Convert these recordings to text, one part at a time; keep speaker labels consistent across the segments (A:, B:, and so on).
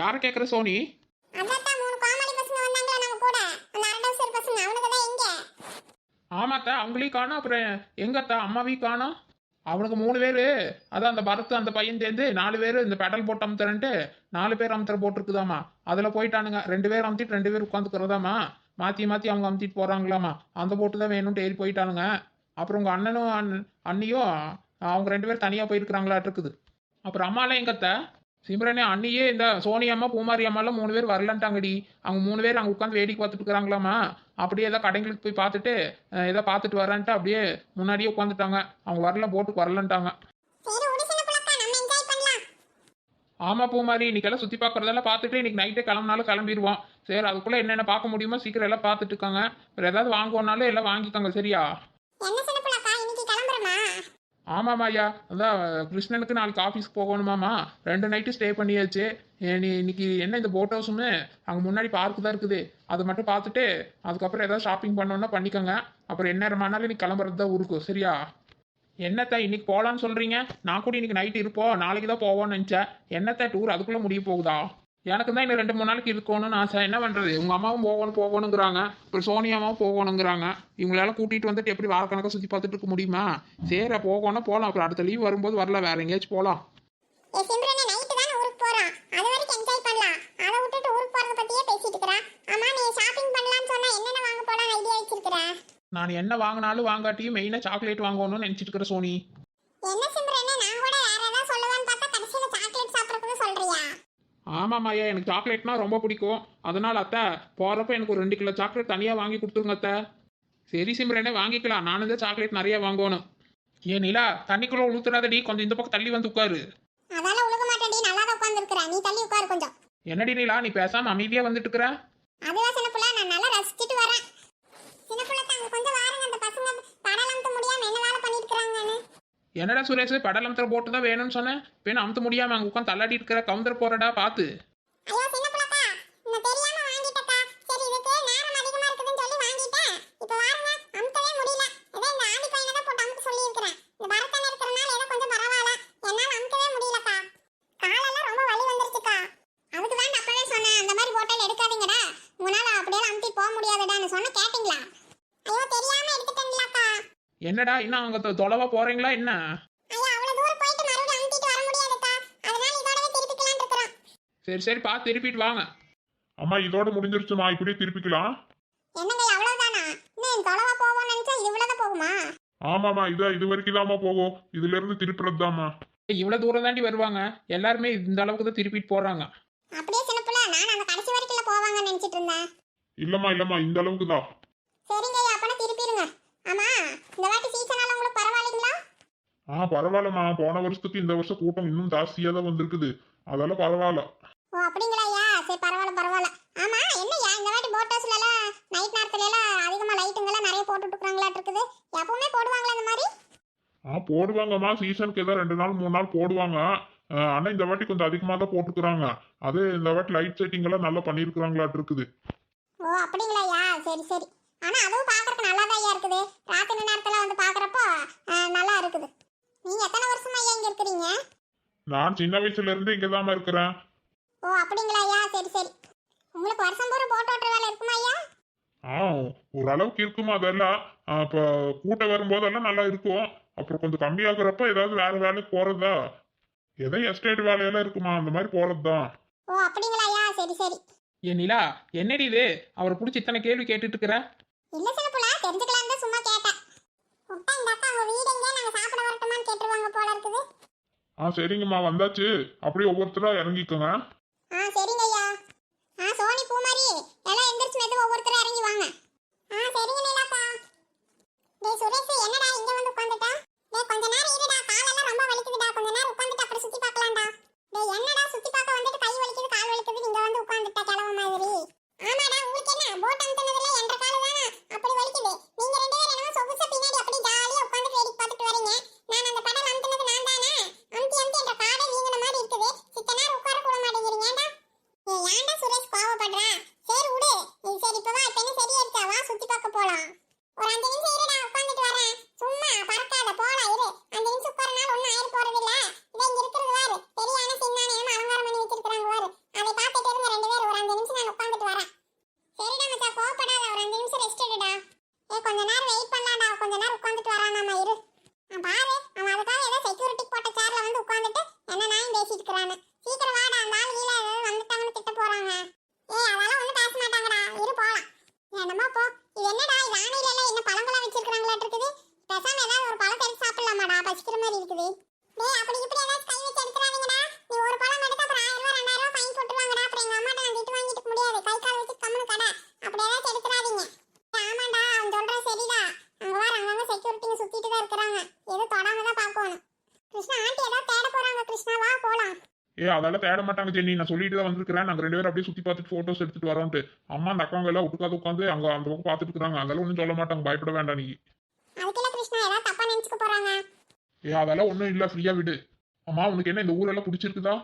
A: யாரை கேட்குற சோனி? ஆமாத்தா அவங்களையும் காணோம். அப்புறம் எங்கத்தா அம்மாவையும் காணோம். அவனுக்கு மூணு பேர். அதான் அந்த பரத் அந்த பையன் சேர்ந்து நாலு பேர் இந்த பெடல் போட்டு அமுத்துறன்ட்டு நாலு பேர் அமுத்துற போட்டிருக்குதாமா அதில் போயிட்டானுங்க. ரெண்டு பேர் அமுத்திட்டு ரெண்டு பேர் உட்காந்துக்கிறதாமா? மாற்றி மாற்றி அவங்க அமுத்திட்டு போகிறாங்களாமா அந்த போட்டு தான் வேணும்ட்டு ஏறி போயிட்டானுங்க. அப்புறம் உங்கள் அண்ணனும் அண் அண்ணியும் அவங்க ரெண்டு பேர் தனியாக போயிருக்கிறாங்களாட்டு இருக்குது. அப்புறம் அம்மாலாம் எங்கத்த? சிம்ரனே அண்ணியே இந்த சோனி அம்மா பூமாரி அம்மாலாம் மூணு பேர் வரலன்ட்டாங்கடி. அவங்க மூணு பேர் அங்கே உட்காந்து வேடிக்கை பார்த்துட்டு இருக்கிறாங்களாமா? அப்படியே ஏதோ கடைங்களுக்கு போய் பார்த்துட்டு ஏதோ பார்த்துட்டு வரேன்ட்டு அப்படியே முன்னாடியே உட்காந்துட்டாங்க அவங்க வரல போட்டுக்கு வரலன்ட்டாங்க.
B: சரி விடு சின்ன புள்ளக்கா நம்ம என்ஜாய் பண்ணலாம்.
A: ஆமா பூமாரி இன்னைக்கெல்லாம் சுற்றி பார்க்குறதெல்லாம் பார்த்துட்டு இன்னைக்கு நைட்டே கிளம்புனாலும் கிளம்பிடுவோம். சரி அதுக்குள்ளே என்னென்ன பார்க்க முடியுமோ சீக்கிரம் எல்லாம் பார்த்துட்டு இருக்காங்க. வேறு ஏதாவது வாங்குவோனாலும் எல்லாம் வாங்கிக்கோங்க சரியா
B: என்ன சின்ன புள்ளக்கா இன்னைக்கு கிளம்புறோமா
A: ஆமாம்மா ஐயா அதான் கிருஷ்ணனுக்கு நாளைக்கு ஆஃபீஸ்க்கு போகணுமாம்மா. ரெண்டு நைட்டு ஸ்டே பண்ணியாச்சு. நீ இன்னைக்கு என்ன இந்த போட் ஹவுஸுமே அங்கே முன்னாடி பார்க்கு தான் இருக்குது. அதை மட்டும் பார்த்துட்டு அதுக்கப்புறம் ஏதாவது ஷாப்பிங் பண்ணோன்னா பண்ணிக்கோங்க. அப்புறம் என்ன நேரமானாலும் நீ கிளம்புறது தான் ஊருக்கும் சரியா? என்னத்த இன்னைக்கு போகலான்னு சொல்கிறீங்க நான் கூட இன்னைக்கு நைட்டு இருப்போம். நாளைக்கு தான் போவோம்னு நினச்சேன். என்னத்த டூர் அதுக்குள்ளே முடிய போகுதா? எனக்கு தான் இன்னும் ரெண்டு மூணு நாளைக்கு இருக்கணும்னு ஆசை. என்ன பண்ணுறது உங்கள் அம்மாவும் போகணும் போகணுங்கிறாங்க. அப்புறம் சோனியாவும் போகணுங்கிறாங்க. இவங்களெல்லாம் கூட்டிகிட்டு வந்துட்டு எப்படி வாரக்கணக்காக சுற்றி பார்த்துட்டு இருக்க முடியுமா? சரி போகணும் போகலாம் அப்புறம் அடுத்த லீவ் வரும்போது வரல வேற எங்கேயாச்சும் போகலாம் நான் என்ன வாங்கினாலும் வாங்காட்டியும் மெயினாக சாக்லேட் வாங்கணும்னு நினச்சிட்டு இருக்கிற சோனி.
B: என்ன
A: ஆமாம் ஐயா எனக்கு சாக்லேட்னா ரொம்ப பிடிக்கும். அதனால் அத்தை போகிறப்ப எனக்கு ஒரு ரெண்டு கிலோ சாக்லேட் தனியாக வாங்கி கொடுத்துருங்க அத்தை. சரி சிம்ரனே வாங்கிக்கலாம். நானும் தான் சாக்லேட் நிறைய வாங்கணும். ஏன் நிலா தண்ணிக்குள்ளே உளுத்துறாதடி. கொஞ்சம் இந்த பக்கம் தள்ளி வந்து உட்காரு.
B: அதால உழுக மாட்டேன்டி. நல்லா தான் உட்கார்ந்துருக்கற நீ தள்ளி உட்காரு கொஞ்சம்.
A: என்னடி நிலா நீ பேசாமல் அமைதியாக வந்துட்டு இருக்கிற?
B: அதுவா சின்ன புள்ள நான் நல்லா ரசிச்சிட்டு வரேன் சின்ன புள்ள தாங்க கொஞ்சம் வாருங்க அந்த பசங்க படலம்த்த முடியாம என்ன வேலை பண்ணிட்டு இருக்காங்கன்னு
A: என்னடா சுரேஷ் படல் போட்டு தான் வேணும்னு சொன்னேன் இப்போ அமுத்த முடியாமல் அங்கே உட்காந்து தள்ளாடி இருக்கிற கவுந்தர் போறடா பார்த்து
B: ஐயோ சின்ன புள்ளக்கா நான் தெரியாம வாங்கிட்டக்கா சரி இதுக்கு நேரம் அதிகமா இருக்குதுன்னு சொல்லி வாங்கிட்டேன் இப்போ வாருங்க அமுத்தவே முடியல ஏதோ இந்த ஆண்டி பையனை தான் போட்டு அமுத்த சொல்லி இருக்கிறேன் இந்த பரத்தன் இருக்கிறனால ஏதோ கொஞ்சம் பரவாயில்ல என்னால அமுத்தவே முடியலக்கா காலெல்லாம் ரொம்ப வலி வந்துருச்சுக்கா அதுக்கு தான் அப்பவே சொன்னேன் அந்த மாதிரி போட்டல் எடுக்காதீங்கடா உங்களால அப்படியே அமுத்தி போக முடியாதுடான்னு சொன்ன கேட்டிங்களா ஐயோ தெரியாம எடுத்துட்டேன்லக்கா
A: என்னடா இன்னும் அங்கே தொலைவா போகிறீங்களா என்ன
B: ஐயோ அவ்வளவு தூரம் போயிட்டு மறுபடியும் அமுத்திட்டு வர முடியாதுக்கா. அதனால இதோடவே திருப்பிக்கலாம்னு இருக்கிறோம்.
A: சரி சரி பார்த்து திருப்பிட்டு வாங்க.
C: அம்மா இதோட முடிஞ்சிருச்சுமா இப்படியே திருப்பிக்கலாம்?
B: என்னங்க அவ்வளவுதானா? இன்னும் தொலைவா போவோம்னு நினைச்சா இது
C: இது இது வரைக்கும் தாம்மா போகும். இதுல இருந்து திருப்புறது தாம்மா
A: இவ்வளோ தூரம் தாண்டி வருவாங்க. எல்லாருமே இந்த அளவுக்கு தான் திருப்பிட்டு போகிறாங்க
B: அப்படியே சின்ன புள்ள நான் அந்த கடைசி வரைக்கும் போவாங்கன்னு நினைச்சிட்டு இருந்தேன்.
C: இல்லம்மா இல்லம்மா இந்த அளவுக்கு தான்.
B: சரிங்க ஐயா அப்பனா திருப்பிடுங்க ஆமா இந்த வாட்டி சீசனால உங்களுக்கு பரவாயில்லைங்களா
C: ஆ பரவாயில்லம்மா. போன வருஷத்துக்கு இந்த வருஷம் கூட்டம் இன்னும் ஜாஸ்தியா தான் வந்திருக்குது. அதெல்லாம் பரவாயில்ல.
B: ஓ அப்படிங்களா ஐயா? சரி பரவாயில்ல பரவாயில்ல. ஆமா என்னய்யா இந்த வாட்டி போட் ஹவுஸ்ல எல்லாம் நைட் நேரத்துல எல்லாம் அதிகமா லைட்டுங்கெல்லாம் நிறைய போட்டுட்டு இருக்காங்களாட்டு இருக்குது. எப்பவுமே போடுவாங்களா இந்த மாதிரி?
C: ஆ போடுவாங்கம்மா. சீசனுக்கு ஏதோ ரெண்டு நாள் மூணு நாள் போடுவாங்க. ஆ, ஆனா இந்த வாட்டி கொஞ்சம் அதிகமாக தான் போட்டுக்கிறாங்க. அது இந்த வாட்டி லைட் செட்டிங் எல்லாம் நல்லா பண்ணியிருக்கிறாங்களாட்டு இருக்குது.
B: ஓ அப்படிங்களா ஐயா? சரி சரி. ஆனா அதுவும் பாக்குறதுக்கு நல்லா தான் இருக்குது. ராத்திரி நேரத்துல வந்து பாக்குறப்போ நல்லா இருக்குது. நீங்க எத்தனை வருஷமா ஐயா இங்க இருக்கிறீங்க?
C: நான் சின்ன வயசுல இருந்து இங்கே இருக்கிறேன்.
B: ஓ அப்படிங்களா ஐயா? சரி சரி. உங்களுக்கு வருஷம் பூரா போட் ஓட்டுற வேலை இருக்குமா ஐயா?
C: ஆ ஓரளவுக்கு இருக்குமா அதெல்லாம்? ஆ, இப்போ கூட்டம் வரும்போதெல்லாம் நல்லா இருக்கும். அப்புறம் கொஞ்சம் கம்மியாகிறப்ப ஏதாவது வேற வேலைக்கு போறதா? ஏதோ எஸ்டேட் வேலையெல்லாம் இருக்குமா? அந்த மாதிரி போறது தான்
B: ஓ அப்படிங்களா ஐயா? சரி சரி.
A: ஏன் நிலா என்னடி இது? அவரை பிடிச்சி இத்தனை கேள்வி கேட்டுட்டு இருக்கிற?
B: இல்ல சில புள்ள தெரிஞ்சுக்கலாம் தான் சும்மா கேட்டேன். விட்டா இந்த அக்கா உங்க வீடு எங்க நாங்க சாப்பிட வரட்டுமான்னு கேட்டுருவாங்க போல இருக்குது.
C: ஆ சரிங்கம்மா வந்தாச்சு. அப்படியே ஒவ்வொருத்தரா இறங்கிக்கோங்க.
B: ஆ சரிங்க. ஒரு அஞ்சு
C: ஏ அதெல்லாம் தேட மாட்டாங்க ஜெனி. நான் சொல்லிட்டு தான் வந்திருக்கிறேன். நாங்க ரெண்டு பேரும் அப்படியே சுத்தி பார்த்துட்டு போட்டோஸ் எடுத்துட்டு வரோம்ட்டு அம்மா அந்த அக்காங்க எல்லாம் உட்காந்து உட்காந்து அங்க அந்த பக்கம் பார்த்துட்டு இருக்காங்க. அதெல்லாம் ஒன்றும் சொல்ல மாட்டாங்க. பயப்பட வேண்டாம் நீ. ஏ அதெல்லாம் ஒன்றும் இல்லை. ஃப்ரீயா விடு. அம்மா உனக்கு என்ன இந்த ஊரெல்லாம் பிடிச்சிருக்குதா?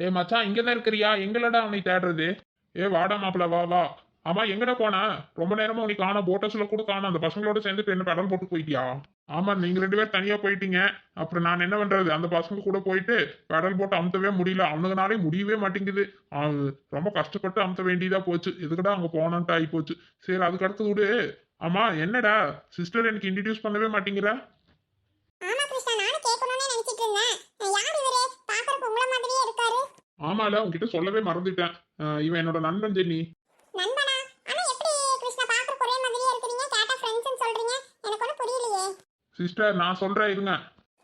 C: ஏ மச்சான் இங்க தான் இருக்கிறியா? எங்களடா உன்னை தேடுறது? ஏ வாடா மாப்பிள வா வா. ஆமா எங்கடா போன? ரொம்ப நேரமா உனக்கு காண போட்டோஸ்ல கூட காணோம். அந்த பசங்களோட சேர்ந்து என்ன பெடல் போட்டு போயிட்டியா? ஆமா நீங்க ரெண்டு பேரும் தனியா போயிட்டீங்க. அப்புறம் நான் என்ன பண்றது? அந்த பசங்க கூட போயிட்டு பெடல் போட்டு அமுத்தவே முடியல. அவனுங்கனாலே முடியவே மாட்டேங்குது. ரொம்ப கஷ்டப்பட்டு அமுத்த வேண்டியதா போச்சு. எதுக்குடா அங்க போனன்ட்டு ஆகி போச்சு சரி அதுக்கு அடுத்து விடு. ஆமா என்னடா? சிஸ்டர் எனக்கு இன்ட்ரடியூஸ் பண்ணவே மாட்டேங்கிற. ஆமால உன்கிட்ட சொல்லவே மறந்துட்டேன். இவன் என்னோட நண்பன் ஜென்னி. சிஸ்டர் நான் சொல்றேன் இருங்க.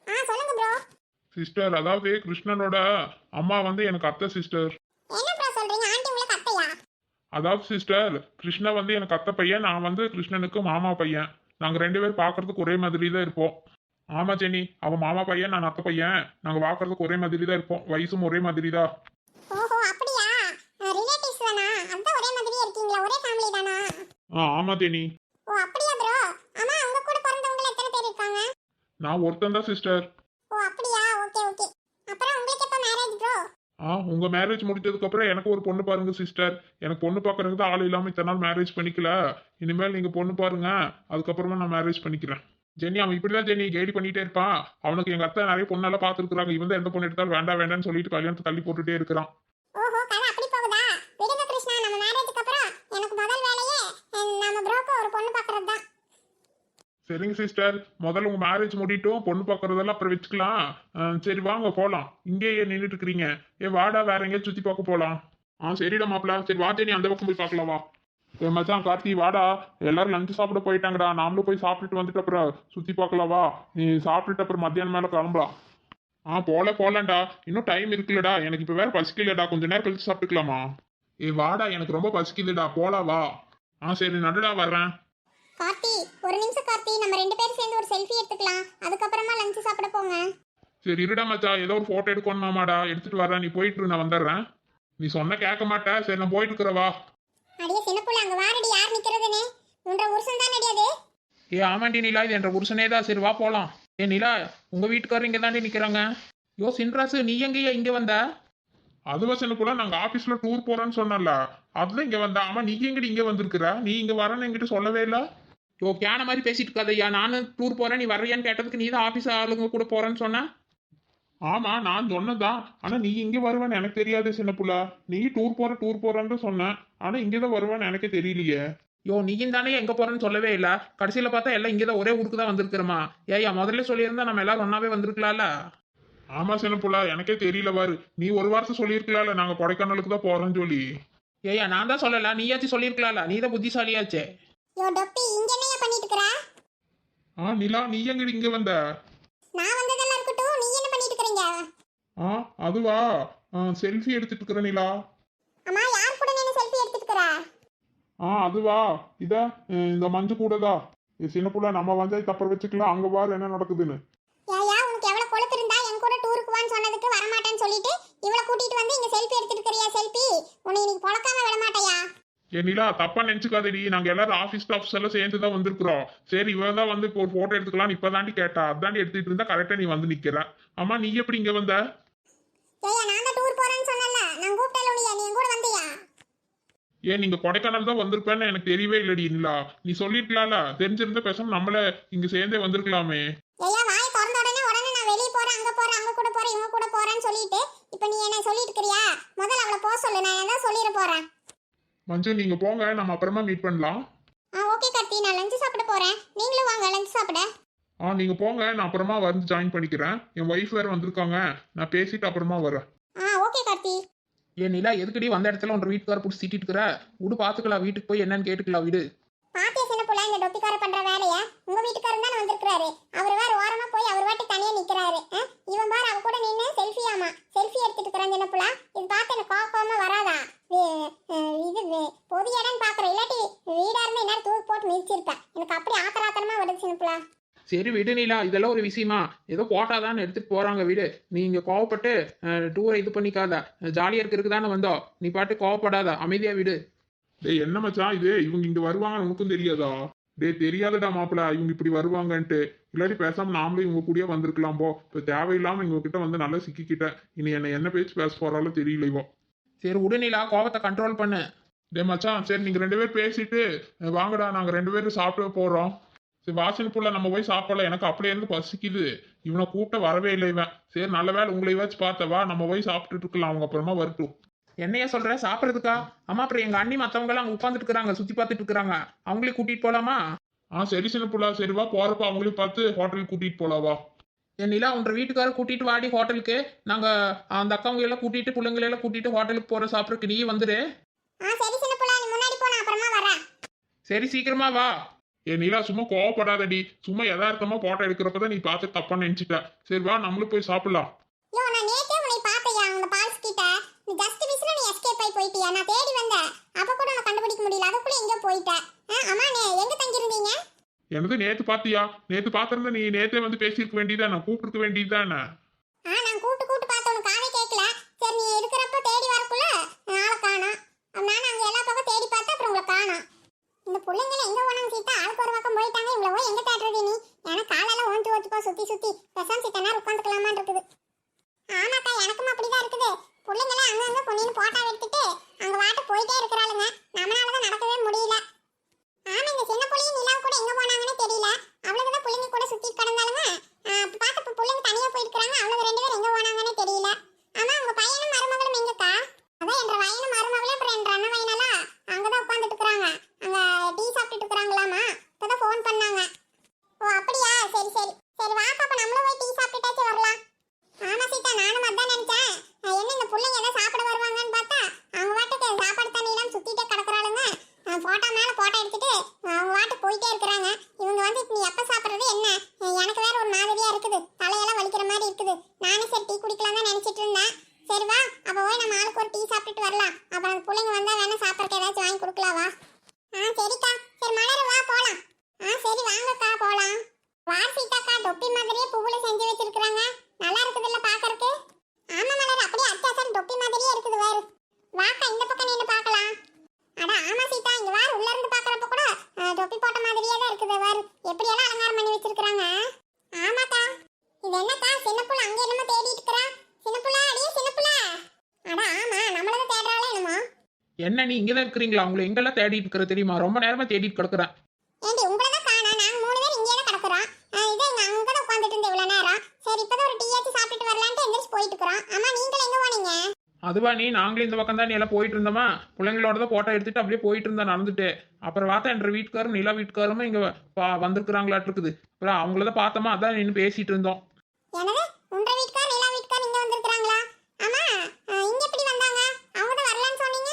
B: ஆ சொல்லுங்க ப்ரோ
C: சிஸ்டர் அதாவது கிருஷ்ணனோட அம்மா வந்து எனக்கு அத்தை சிஸ்டர்
B: என்ன ப்ரோ சொல்றீங்க? ஆண்டி உங்களுக்கு அத்தையா?
C: அதாவது சிஸ்டர் கிருஷ்ணா வந்து எனக்கு அத்தை பையன் நான் வந்து கிருஷ்ணனுக்கு மாமா பையன். நாங்கள் ரெண்டு பேரும் பார்க்கறதுக்கு ஒரே மாதிரி தான் இருப்போம். ஆமா ஜெனி. அவன் மாமா பையன் நான் அத்தை பையன். நாங்கள் பார்க்கறதுக்கு ஒரே மாதிரி தான் இருப்போம். வயசும் ஒரே மாதிரி தான்
B: ஓஹோ அப்படியா? ரிலேட்டிவ்ஸ் தானா? அதான் ஒரே மாதிரியே இருக்கீங்களா? ஒரே ஃபேமிலி தானா?
C: ஆ ஆமா ஜெனி
B: ஓ அப்படியா ப்ரோ ஆமா உங்க கூட பிறந்தவங்க எத்தனை பேர் இருக்காங்க
C: நான் ஒருத்தன் தான் சிஸ்டர்
B: ஓ அப்படியா? Okay okay. அப்புறம் உங்களுக்கு எப்போ மேரேஜ் ப்ரோ
C: ஆ உங்க மேரேஜ் முடிஞ்சதுக்கு அப்புறம் எனக்கு ஒரு பொண்ணு பாருங்க சிஸ்டர் எனக்கு பொண்ணு பார்க்கறதுக்கு தான் ஆள் இல்லாம இத்தனை நாள் மேரேஜ் பண்ணிக்கல. இனிமேல் நீங்க பொண்ணு பாருங்க. அதுக்கப்புறமா நான் மேரேஜ் பண்ணிக்கிறேன். ஜெனி அவன் இப்படிதான் ஜெனி கேடி பண்ணிட்டே இருப்பான் அவனுக்கு எங்க அத்தை நிறைய பொண்ணெல்லாம் பார்த்துருக்காங்க இவன் எந்த பொண்ணு எடுத்தாலும் வேண்டாம் வேண்டாம்னு சொல்லிட்டு கல்யாணத்தை தள்ளி போட்டுட்டே இருக்கிறான்
B: ஓஹோ கதை அப்படி போகுதா விடுங்க கிருஷ்ணா நம்ம மேரேஜுக்கு அப்புறம் எனக்கு முதல் வேலையே அஹ், நம்ம ப்ரோக்கு ஒரு பொண்ணு பார்க்கறது தான்
C: சரிங்க சிஸ்டர் முதல்ல உங்க மேரேஜ் முடிட்டும் பொண்ணு பார்க்கறதெல்லாம் அப்புறம் வச்சுக்கலாம். சரி வாங்க போலாம். இங்கேயே நின்றுட்டு இருக்கிறீங்க. ஏ வாடா வேற எங்கேயும் சுத்தி பார்க்க போலாம். ஆ சரிடா மாப்பிள. சரி வாத்தே நீ அந்த பக்கம் போய் பார்க்கலாம் வா. ஏ மச்சான் கார்த்தி வாடா. எல்லாரும் லஞ்சு சாப்பிட போயிட்டாங்கடா. நாமளும் போய் சாப்பிட்டுட்டு வந்துட்டு அப்புறம் சுத்தி பார்க்கலாம் வா. நீ சாப்பிட்டுட்டு அப்புறம் மத்தியானம் மேல கிளம்பலாம் ஆ போல போலாம்டா. இன்னும் டைம் இருக்குல்லடா. எனக்கு இப்ப வேற பசிக்கலடா. கொஞ்ச நேரம் கழிச்சு சாப்பிட்டுக்கலாமா? ஏ வாடா. எனக்கு ரொம்ப பசிக்குதுடா. போலாம் வா. ஆ சரி நடடா வர்றேன்.
B: கார்த்தி ஒரு நிமிஷம் கார்த்தி நம்ம ரெண்டு பேரும் சேர்ந்து ஒரு செல்ஃபி எடுத்துக்கலாம். அதுக்கப்புறமா லஞ்ச் சாப்பிட போங்க.
C: சரி இருடா மச்சான் ஏதோ ஒரு போட்டோ எடுக்கணுமாமாடா எடுத்துட்டு வரேன் நீ போயிட்டு நான் வந்துடுறேன். நீ சொன்ன கேட்க மாட்டே. சரி நான் போயிட்டு இருக்கிறவா
B: அடியே சின்ன புள்ள அங்க வாரடி யார் நிக்கிறதுன்னு? உன்ற உருசன் தான் அடியாது
A: ஏ ஆமாண்டி நிலா. இது என்ற புருஷனே தான். சரி வா போலாம். ஏ நிலா உங்க வீட்டுக்காரர் இங்க தாண்டி நிக்கிறாங்க. யோ சின்ராசு நீ எங்கேயா இங்க வந்த?
C: அதுவா சின்னப்புல நாங்க ஆபீஸ்ல டூர் போறோம்னு சொன்னல அதுல இங்க வந்தா. ஆமா நீ எங்கடி இங்க வந்திருக்கிற? நீ இங்க வரேன்னு என்கிட்ட சொல்லவே இல்ல?
A: யோ கேன மாதிரி பேசிட்டு இருக்காதய்யா நானும் டூர் போறேன் நீ வர்றியான்னு கேட்டதுக்கு நீ தான் ஆபீஸ் ஆளுங்க கூட போறேன்னு சொன்ன?
C: ஆமா நான் சொன்னதான் ஆனா நீ இங்க வருவேன்னு எனக்கு தெரியாது சின்னப்புல நீ டூர் போற டூர் போறேன்னு சொன்ன. ஆனா இங்கதான் வருவேன்னு எனக்கு தெரியலையே.
A: யோ நீயும் தானே எங்க போறேன்னு சொல்லவே இல்ல. கடைசியில பார்த்தா எல்லாம் இங்கே தான் ஒரே ஊருக்கு தான் வந்திருக்கிறோமா? ஏய்யா முதல்ல சொல்லியிருந்தா நம்ம எல்லாரும் ஒன்னாவே வந்திருக்கலாம்ல?
C: ஆமா சின்னப்புல எனக்கே தெரியல பாரு. நீ ஒரு வாரத்தை சொல்லியிருக்கலாம்ல நாங்க கொடைக்கானலுக்கு தான் போறோம்னு சொல்லி.
A: ஏய்யா நான் தான் சொல்லல. நீயாச்சும் சொல்லியிருக்கலாம்ல. நீ தான் புத்திசாலியாச்சே.
B: யோ டொப்பி
C: ஆ நிலா நீ எங்கடி இங்க வந்த?
B: நான் வந்ததெல்லாம் இருக்கட்டும். நீ என்ன பண்ணிட்டு இருக்கறீங்க?
C: ஆ அதுவா? செல்ஃபி எடுத்துட்டு இருக்கிற நிலா.
B: அம்மா யார் கூட நின்னு செல்ஃபி எடுத்துட்டு இருக்கற?
C: ஆ அதுவா? இதா இந்த மஞ்சு கூடதா இது சின்ன புள்ள நம்ம பஞ்சாயத்து அப்புறம் வச்சுக்கலாம் அங்க பாரு என்ன நடக்குதுன்னு.
B: ஏயா உனக்கு எவ்வளவு கொழுப்பு இருந்தா என் கூட டூருக்கு வான்னு சொன்னதுக்கு வரமாட்டேன்னு சொல்லிட்டு இவளை கூட்டிட்டு வந்து இங்க செல்ஃபி எடுத்துட்டு இருக்கறியா செல்ஃபி உன்னை இன்னைக்கு பொழக்காம விட மாட்டேயா?
C: ஏ நிலா தப்பா நினைச்சுக்காதடி. நாங்க எல்லாரும் ஆபீஸ் ஸ்டாஃப்ஸ் எல்லாம் சேர்ந்து தான் வந்திருக்கிறோம். சரி இவ தான் வந்து இப்போ ஒரு போட்டோ எடுத்துக்கலாம் இப்பதாண்டி கேட்டா. அதாண்டி எடுத்துட்டு இருந்தா கரெக்டா நீ வந்து நிக்கிற. அம்மா நீ எப்படி இங்க வந்த? ஏன் நீங்க கொடைக்கானல் தான் வந்திருப்பேன்னு எனக்கு தெரியவே இல்லடி நிலா நீ சொல்லிருக்கலாம்ல தெரிஞ்சிருந்தா பேசாம நம்மள இங்க சேர்ந்தே வந்திருக்கலாமே.
B: சொல்லிட்டு இப்போ நீ என்ன சொல்லிட்டு இருக்கறியா? முதல்ல அவளை போக சொல்லு. நான் என்ன சொல்லிட போறேன்?
C: மஞ்சு நீங்க போங்க. நம்ம அப்புறமா மீட் பண்ணலாம்.
B: ஆ ஓகே கார்த்தி. நான் லஞ்ச் சாப்பிட போறேன். நீங்களும் வாங்க லஞ்ச் சாப்பிட.
C: ஆ நீங்க போங்க. நான் அப்புறமா வந்து ஜாயின் பண்ணிக்கிறேன். என் ஒய்ஃப் வேற வந்திருக்காங்க. நான் பேசிட்டு அப்புறமா வரேன்.
B: ஆ ஓகே கார்த்தி.
A: ஏ நிலா எதுக்கடி வந்த இடத்துல உன்ற வீட்டுக்கார பிடிச்சி திட்டிட்டு இருக்கிற? விடு பாத்துக்கலாம். வீட்டுக்கு போய் என்னன்னு கேட்டுக்கலாம். விடு.
B: பாத்தியா இந்த டொப்பிக்கார பண்ற வேலைய உங்க வீட்டுக்காரர் தானே வந்திருக்காரு அவர் வேற ஓரமா போய் அவர் வாட்டி தனியா நிக்கிறாரு. ஆ? இவன் பாரு அவ கூட நின்னு செல்ஃபி ஆமா. செல்ஃபி எடுத்துட்டு இருக்கிறான் சின்ன புள்ள. இது பார்த்து எனக்கு கோவமா வராதா? இது பொது இடம்னு பாக்குறேன் இல்லாட்டி வீடா இருந்தா என்ன தூக்கு போட்டு மிதிச்சிருப்பேன் எனக்கு அப்படி ஆத்தராத்தனமா வருது சின்ன புள்ள.
A: சரி விடு நீலா இதெல்லாம் ஒரு விஷயமா. ஏதோ போட்டாதான் எடுத்துட்டு போறாங்க விடு. நீங்க கோவப்பட்டு டூரை இது பண்ணிக்காத. ஜாலியா இருக்கிறதுக்கு தானே வந்தோம் நீ பாட்டு கோவப்படாத. அமைதியா விடு.
C: டேய் என்ன மச்சான் இது? இவங்க இங்க வருவாங்க உனக்கும் தெரியாதா? டேய் தெரியாதடா மாப்பிள இவங்க இப்படி வருவாங்கன்ட்டு. இல்லாட்டி பேசாம நாமளும் இவங்க கூடயே வந்திருக்கலாம் போ. இப்போ தேவையில்லாம இவங்க கிட்ட வந்து நல்லா சிக்கிக்கிட்டேன் இனி என்ன என்ன பேச்சு பேச போறாலும் தெரியல இவோ.
A: சரி உடனேலா கோபத்தை கண்ட்ரோல் பண்ணு.
C: டே மச்சான் சரி நீங்க ரெண்டு பேரும் பேசிட்டு வாங்கடா நாங்க ரெண்டு பேரும் சாப்பிட போறோம். சரி வாசல் புள்ள நம்ம போய் சாப்பிடலாம். எனக்கு அப்படியே இருந்து பசிக்குது. இவனை கூப்பிட்ட வரவே இல்லை இவன். சரி நல்ல வேலை உங்களை வச்சு பார்த்தவா நம்ம போய் சாப்பிட்டுட்டு இருக்கலாம். அவங்க அப்புறமா வரட்டும்.
A: என்னைய சொல்ற? சாப்பிட்றதுக்கா? அம்மா அப்புறம் எங்க அண்ணி மத்தவங்க எல்லாம் அங்க உட்காந்துட்டு இருக்காங்க சுத்தி பார்த்துட்டு இருக்காங்க அவங்களே கூட்டிட்டு போலாமா?
C: ஆ சரி சின்ன புள்ள. சரி வா போறப்ப அவங்களையும் பார்த்து ஹோட்டலுக்கு கூட்டிட்டு போலாம் வா.
A: என் நிலா உன்ற வீட்டுக்காரர் கூட்டிட்டு வாடி ஹோட்டலுக்கு நாங்க அந்த அக்காவங்க எல்லாம் கூட்டிட்டு பிள்ளைங்களை எல்லாம் கூட்டிட்டு ஹோட்டலுக்கு போற சாப்பிட்றதுக்கு நீ வந்துரு.
B: சரி சின்ன புள்ள. நீ முன்னாடி போ நான் அப்புறமா வரேன்.
A: சரி சீக்கிரமா வா.
C: ஏ நீலா சும்மா கோவப்படாதடி. சும்மா யதார்த்தமா போட்டோ எடுக்கிறப்பதான் நீ பார்த்து தப்பா நினைச்சிட்ட. சரி வா நம்மளும் போய் சாப்பிடலாம்
B: யோ நான் நேத்தே உன்னை பார்த்தையா அந்த பால்ஸ் கிட்ட நீ ஜஸ்ட் மிஸ்ல நீ போயிட்டியா? நான் தேடி வந்தேன். அப்ப கூட உன்னை கண்டுபிடிக்க முடியல. அதுக்குள்ள எங்க போயிட்டேன். ஆ, எங்க தங்கியிருந்தீங்க?
C: எனது நேத்து பாத்தியா? நேத்து பாத்திருந்தா நீ நேத்தே வந்து பேசியிருக்க வேண்டியதா நான் கூப்பிட்டுருக்க வேண்டியதுதானே
B: ஆ நான் கூட்டு கூட்டு பார்த்த உனக்கு காதை கேட்கல சரி நீ இருக்கிறப்ப தேடி வரக்குள்ள ஆளை காணோம் நான் அங்க எல்லா பக்கம் தேடி பார்த்தா அப்புறம் உங்களை காணோம் இந்த பிள்ளைங்கள எங்க போனாங்க சீதா ஆளுக்கு ஒரு பக்கம் போயிட்டாங்க இவ்வளவு போய் எங்க தேடுறது நீ எனக்கு காலெல்லாம் ஓஞ்சு ஓஞ்சு போ சுத்தி சுத்தி பெசாம சித்த நேரம் உட்காந்துக்கலாமான் இருக்குது ஆமாக்கா எனக்கும் அப்படிதான் இருக்குது பிள்ளைங்கள அங்கங்க பொண்ணின்னு போட்டா எடுத்துட்டு அங்க வாட்டு போயிட்டே இருக்கிறாளுங்க நம்மளாலதான் நடக்கவே முடியல ஆமா இந்த சின்ன பிள்ளைங்க நிலா கூட எங்க போனாங்கன்னு தெரியல அவ்வளவுதான் பிள்ளைங்க கூட சுத்தி கிடந்தாலுங்க பார்த்து இப்ப பிள்ளைங்க தனியா போயிருக்காங்க அவ்வளவு ரெண்டு பேரும் எங்க போனாங்கன்னு தெரியல ஆமா உங்க பையனும் மருமகளும் எங்கக்கா அதான் என்ற வயனும் மருமகளும் அப்புறம் என்ற அண்ணன் வயனெல்லாம் அங்கதான் உட்காந்துட்டு இருக்காங்க அங்க டீ சாப்பிட்டுட்டு இருக்காங்களாமா இப்பதான் ஃபோன் பண்ணாங்க ஓ அப்படியா சரி சரி சரி வா பாப்பா நம்மளும் போய் டீ சாப்பிட்டுட்டாச்சு வரலாம் ஆமா சீதா நானும் அதான் நினைச்சேன் அஹ் என்ன இந்த பிள்ளைங்க ஏதோ சாப்பிட வருவாங்கன்னு பார்த்தா அவங்க வாட்டுக்கு சாப்பாடு தண்ணியெல்லாம் சுத்திட்டே கிடக்குறாளுங்க போட்டோ மேல போட்டோ எடுத்துட்டு அவங்க வாட்டு போயிட்டே இருக்கிறாங்க இவங்க வந்து நீ எப்ப சாப்பிடுறது என்ன அஹ் எனக்கு வேற ஒரு மாதிரியா இருக்குது தலையெல்லாம் வலிக்கிற மாதிரி இருக்குது நானும் சரி டீ குடிக்கலாம் தான் நினைச்சிட்டு இருந்தேன் சரி வா அப்ப போய் நம்ம ஆளுக்கு ஒரு டீ சாப்பிட்டுட்டு வரலாம் அப்புறம் அந்த பிள்ளைங்க வந்தா வேணா சாப்பிட்றதுக்கு ஏதாச்சும் வாங்கி கொடுக்கலாம் வா ஆ சரிக்கா சரி மலர் வா போலாம் ஆ சரி வாங்கக்கா போலாம் வா சீதாக்கா தொப்பி மாதிரியே பூவுல செஞ்சு வச்சிருக்காங்க நல்லா இருக்குதுல்ல பாக்கறதுக்கு ஆமா மலர் அப்படியே அச்சாசன் தொப்பி மாதிரியே இருக்குது வேறு வாக்கா இந்த பக்கம் நின்று பார்க்கலாம் அட ஆமா சீதா இங்க வாரு உள்ள இருந்து பாக்குறப்ப கூட அஹ், தொப்பி போட்ட மாதிரியே தான் இருக்குது வாரு எப்படி எல்லாம் அலங்காரம் பண்ணி வச்சிருக்காங்க ஆமாக்கா இது என்னக்கா சின்ன புள்ள அங்க என்னமோ தேடிட்டு இருக்கறா சின்ன புள்ள அடியே சின்ன புள்ள அட ஆமா நம்மளத தேடுறாளே என்னமோ
A: என்ன நீ இங்கதான் இருக்கிறீங்களா? உங்களை எங்கெல்லாம் தேடிட்டு இருக்கிற தெரியுமா? ரொம்ப நேரமா தேடிட்டு கிடக்குறேன்.
B: ஏண்டி உங்களை தான் காணா நாங்க மூணு பேர் இங்கே தான் கிடக்குறோம். இதே இங்க அங்க தான் உட்காந்துட்டு இருந்தேன் இவ்வளவு நேரம். சரி இப்பதான் ஒரு டீ ஆச்சு சாப்பிட்டுட்டு வரலான்ட்டு எந்திரிச்சு போயிட்டு இருக்கிறோம். ஆமா நீங்கள் எங்க போனீங்க?
A: அதுவா நீ? நாங்களும் இந்த பக்கம் தான் நீ எல்லாம் போயிட்டு இருந்தோமா? பிள்ளைங்களோட தான் போட்டோ எடுத்துட்டு அப்படியே போயிட்டு இருந்தா நடந்துட்டு. அப்புறம் பார்த்தா என்ற வீட்டுக்காரும் நிலா வீட்டுக்காரமும் இங்க வந்திருக்கிறாங்களாட்டு இருக்குது. அப்புறம் அவங்கள தான் பார்த்தோமா? அதான் நின்று பேசிட்டு இருந்தோம்.
B: என்னது? உன்ற வீட்டுக்கார் நிலா வீட்டுக்கார் இங்க வந்திருக்காங்களா ஆமா அஹ், இங்க எப்படி வந்தாங்க அவங்க தான் வரலன்னு சொன்னீங்க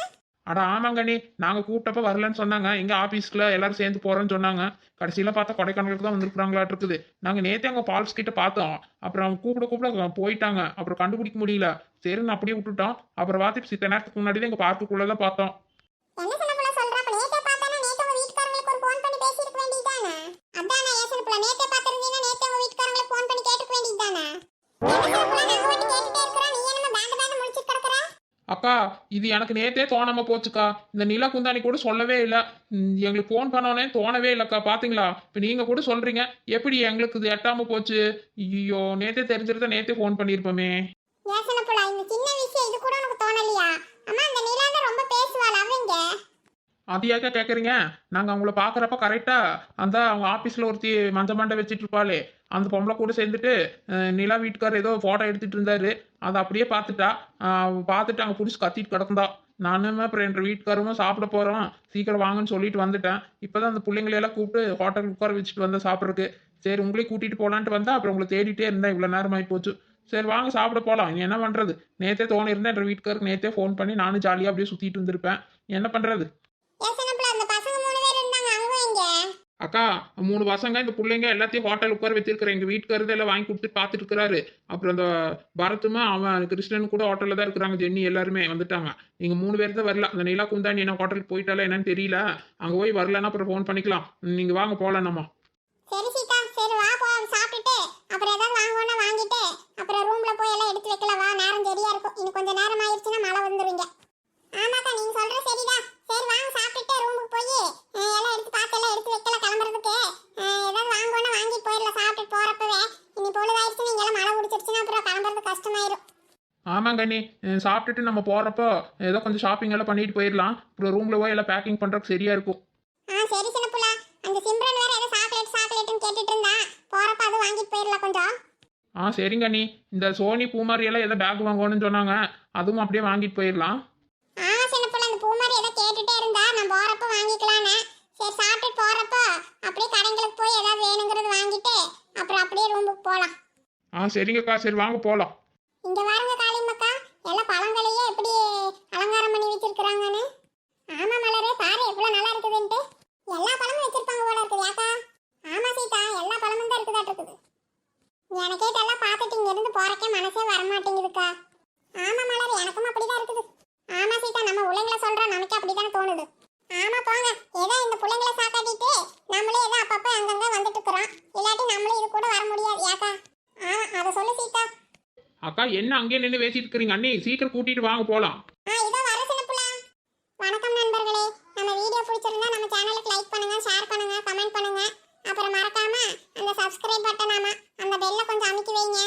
A: அட ஆமாங்கண்ணி நாங்க கூப்பிட்டப்ப வரலன்னு சொன்னாங்க. எங்க ஆபீஸ்ல எல்லாரும் சேர்ந்து போறோம்னு சொன்னாங்க. கடைசியில பார்த்தா கொடைக்கானலுக்கு தான் வந்திருக்காங்களாட்டு இருக்குது. நாங்க நேத்தே அங்க பால்ஸ் கிட்ட பார்த்தோம். அப்புறம் அவங்க கூப்பிட கூப்பிட போயிட்டாங்க. அப்புறம் கண்டுபிடிக்க முடியல. சரின்னு அப்படியே விட்டுட்டோம். அப்புறம் பார்த்து சித்த நேரத்துக்கு முன்னாடி எங்க பார்க்குக்குள்ள தான் பார்த்தோம் இது எனக்கு நேத்தே தோணாம போச்சுக்கா. இந்த நிலகுந்தானி கூட சொல்லவே இல்லை. எங்களுக்கு ஃபோன் பண்ணோன்னே தோணவே இல்லைக்கா. பாத்தீங்களா? இப்போ நீங்க கூட சொல்றீங்க. எப்படி எங்களுக்கு இது எட்டாம போச்சு? ஐயோ நேத்தே தெரிஞ்சிருந்தா நேத்தே ஃபோன் பண்ணியிருப்போமே
B: ஏன் சின்ன இந்த சின்ன விஷயம் இது கூட உனக்கு தோணலையா? அம்மா அந்த நிலா தான் ரொம்ப பேசுவாள் அவங்க?
A: அதையாக கேட்குறீங்க நாங்கள் அவங்கள பார்க்குறப்ப கரெக்டாக அந்த அவங்க ஆஃபீஸில் ஒருத்தி மஞ்ச மண்டை வச்சுட்டு இருப்பாளே. அந்த பொம்பளை கூட சேர்ந்துட்டு நிலா வீட்டுக்காரர் ஏதோ ஃபோட்டோ எடுத்துகிட்டு இருந்தாரு. அதை அப்படியே பார்த்துட்டா. பார்த்துட்டு அங்கே பிடிச்சி கத்திட்டு கிடந்தா நானுமே அப்புறம் என் வீட்டுக்காரமும் சாப்பிட போகிறோம் சீக்கிரம் வாங்கன்னு சொல்லிட்டு வந்துட்டேன். இப்போ தான் அந்த பிள்ளைங்களையெல்லாம் கூப்பிட்டு ஹோட்டல் உட்கார வச்சுட்டு வந்தேன் சாப்பிட்றதுக்கு. சரி உங்களையும் கூட்டிகிட்டு போகலான்ட்டு வந்தேன். அப்புறம் உங்களை தேடிட்டே இருந்தேன். இவ்வளோ நேரம் ஆகி போச்சு. சரி வாங்க சாப்பிட போகலாம் என்ன பண்ணுறது நேற்றே தோணியிருந்தேன் என் வீட்டுக்காருக்கு நேற்றே ஃபோன் பண்ணி நானும் ஜாலியாக அப்படியே சுற்றிட்டு இருந்திருப்பேன். என்ன பண்ணுறது அக்கா மூணு பசங்க இந்த பிள்ளைங்க எல்லாத்தையும் ஹோட்டல் உட்கார வச்சிருக்கிறேன். எங்கள் வீட்டுக்காரது எல்லாம் வாங்கி கொடுத்துட்டு பார்த்துட்டு இருக்கிறாரு அப்புறம் அந்த பரத்துமா அவன் கிருஷ்ணன் கூட ஹோட்டலில் தான் இருக்கிறாங்க. ஜென்னி எல்லாருமே வந்துட்டாங்க. நீங்கள் மூணு பேர் தான் வரல அந்த நிலா நீ என்ன ஹோட்டலுக்கு போயிட்டாலே என்னன்னு தெரியல. அங்கே போய் வரலன்னா அப்புறம் ஃபோன் பண்ணிக்கலாம். நீங்கள் வாங்க போகலாம் நம்ம.
B: சரி சீதா சரி அப்புறம் ஏதாவது வாங்கணும்னா வாங்கிட்டு. அப்புறம் ரூம்ல போய் எல்லாம் எடுத்து வைக்கலாம். வா நேரம் சரியா இருக்கும்.
A: இன்னும் கொஞ்ச நேரம் அஹ் சாப்பிட்டுட்டு நம்ம போகிறப்போ ஏதோ கொஞ்சம் ஷாப்பிங் எல்லாம் பண்ணிட்டு போயிடலாம். அப்புறம் ரூமில் போய் எல்லாம் பேக்கிங் பண்ணுறதுக்கு சரியா இருக்கும்.
B: ஆ சரி சின்ன புள்ள அந்த சிம்ரன் வேற ஏதோ சாக்லேட் சாக்லேட்னு கேட்டுட்டு இருந்தா. போறப்ப அது வாங்கிட்டு போயிடலாம் கொஞ்சம்.
A: ஆ சரிங்க அண்ணி. இந்த சோனி பூமாரி எல்லாம் ஏதோ பேக் வாங்கணும்னு சொன்னாங்க. அதுவும் அப்படியே வாங்கிட்டு போயிடலாம்.
B: ஆமா சின்ன புள்ள அந்த பூ மாதிரி ஏதோ கேட்டுட்டே இருந்தா நான் போறப்ப வாங்கிக்கலான்னு. சரி சாப்பிட்டுட்டு போறப்ப அப்படியே கடைங்களுக்கு போய் ஏதாவது வேணுங்கிறது வாங்கிட்டு அப்புறம் அப்படியே ரூமுக்கு போலாம்.
A: ஆ சரிங்கக்கா. சரி வாங்க போகலாம்
B: இங்க பாருங்க காளிமக்கா எல்லாம் பழங்களையே எப்படி அலங்காரம் பண்ணி வச்சிருக்கிறாங்கன்னு? ஆமா மலரே பாரு எவ்வளவு நல்லா இருக்குதுன்ட்டு. எல்லா பழமும் வச்சிருப்பாங்க போல இருக்குது ஏக்கா. ஆமா சீதா எல்லா பழமும் தான் இருக்குதாட்டு இருக்குது. எனக்கே இதெல்லாம் பார்த்துட்டு இங்க இருந்து போறக்கே மனசே வரமாட்டேங்குதுக்கா. ஆமா மலர் எனக்கும் அப்படிதான் இருக்குது. ஆமா சீதா நம்ம பிள்ளைங்கள சொல்றோம் நமக்கு அப்படிதானே தோணுது. ஆமா போங்க. ஏதோ இந்த பிள்ளைங்கள சாக்காட்டிட்டு நம்மளே ஏதோ அப்பப்போ அங்கங்க வந்துட்டு இருக்கிறோம். இல்லாட்டி நம்மளும் இது கூட வர முடியாது ஏக்கா. ஆமா அதை சொல்லு சீதா.
A: அக்கா என்ன அங்கேயே நின்று பேசிட்டு இருக்கிறீங்க அண்ணி சீக்கிரம் கூட்டிட்டு வாங்க போகலாம்
B: ஆ இதோ வர சின்னப்புல வணக்கம் நண்பர்களே. நம்ம வீடியோ பிடிச்சிருந்தா நம்ம சேனலுக்கு லைக் பண்ணுங்க ஷேர் பண்ணுங்க கமெண்ட் பண்ணுங்க. அப்புறம் மறக்காம அந்த சப்ஸ்கிரைப் பட்டன் ஆமா அந்த பெல்ல கொஞ்சம் அமுக்கி வைங்க.